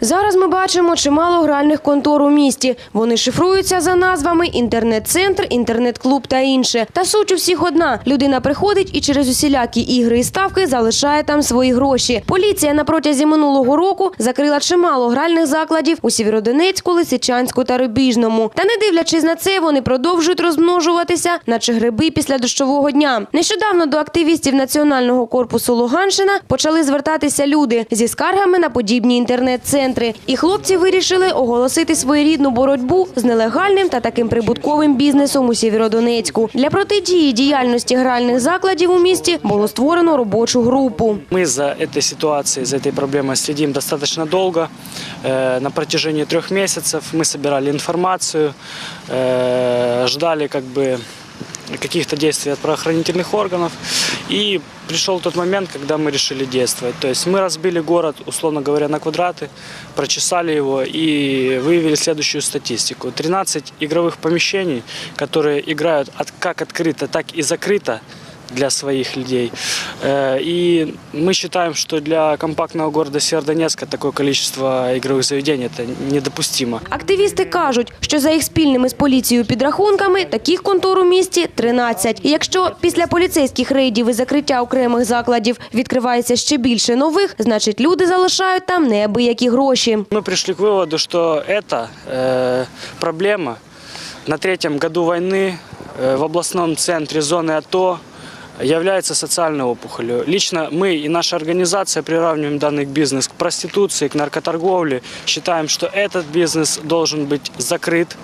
Зараз ми бачимо чимало гральних контор у місті. Вони шифруються за назвами інтернет-центр, інтернет-клуб та інше. Та суть у всіх одна: людина приходить і через усілякі ігри і ставки залишає там свої гроші. Поліція на протязі минулого року закрила чимало гральних закладів у Сєвєродонецьку, Лисичанську та Рубіжному. Та не дивлячись на це, вони продовжують розмножуватися, наче гриби після дощового дня. Нещодавно до активістів Національного корпусу Луганщина почали звертатися люди зі скаргами на подібні інтернет-центри І хлопці вирішили оголосити своєрідну боротьбу з нелегальним та таким прибутковим бізнесом у Сєвєродонецьку. Для протидії діяльності гральних закладів у місті було створено робочу групу. Мы за этой ситуацией, за этой проблемой следим достаточно долго. Э, На протяжении трех месяцев мы собирали информацию, э, ждали как бы Каких-то действий от правоохранительных органов. И пришел тот момент, когда мы решили действовать. То есть мы разбили город, условно говоря, на квадраты, прочесали его и выявили следующую статистику. 13 игровых помещений, которые играют от, как открыто, так и закрыто для своих людей. Э, И мы считаем, что для компактного города Северодонецка такое количество игровых заведений это недопустимо. Активісти кажуть, що за їх спільними з поліцією підрахунками таких контор у місті 13. І якщо після поліцейських рейдів і закриття окремих закладів відкривається ще більше нових, значить люди залишають там неабиякі гроші. Мы пришли к выводу, что эта э, проблема на третьем году войны э, в областном центре зоны АТО является социальной опухолью. Лично мы и наша организация приравниваем данный бизнес к проституции, к наркоторговле. Считаем, что этот бизнес должен быть закрыт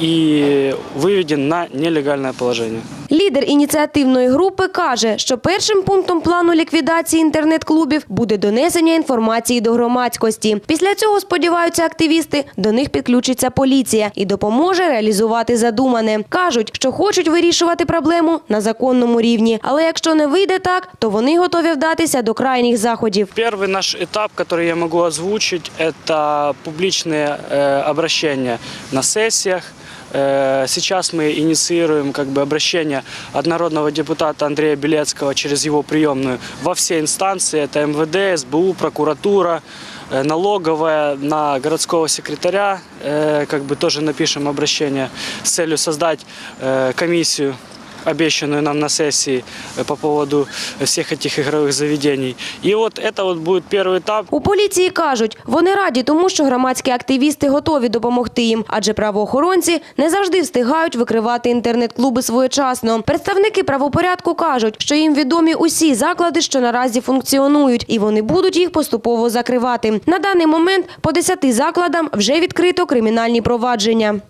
и выведен на нелегальное положение. Лідер ініціативної групи каже, що першим пунктом плану ліквідації інтернет-клубів буде донесення інформації до громадськості. Після цього сподіваються активісти, до них підключиться поліція і допоможе реалізувати задумане. кажуть, що хочуть вирішувати проблему на законному рівні. Але якщо не вийде так, то вони готові вдатися до крайніх заходів. Первый наш этап, который я могу озвучить, это публичные э, обращения на сессиях. Э, Сейчас мы инициируем как бы, обращение от народного депутата Андрея Белецкого через его приемную во все инстанции. Это МВД, СБУ, прокуратура, э, налоговая, на городского секретаря. Э, Как бы тоже напишем обращение с целью создать э, комиссию обещанную нам на сессии э, по поводу всех этих игровых заведений. И вот это вот будет первый этап. У поліції кажуть, вони раді тому, що громадські активісти готові допомогти їм, адже правоохоронці не завжди встигають викривати інтернет-клуби своєчасно. Представники правопорядку кажуть, що їм відомі усі заклади, що наразі функціонують, і вони будуть їх поступово закривати. На даний момент по 10 закладам вже відкрито кримінальні провадження.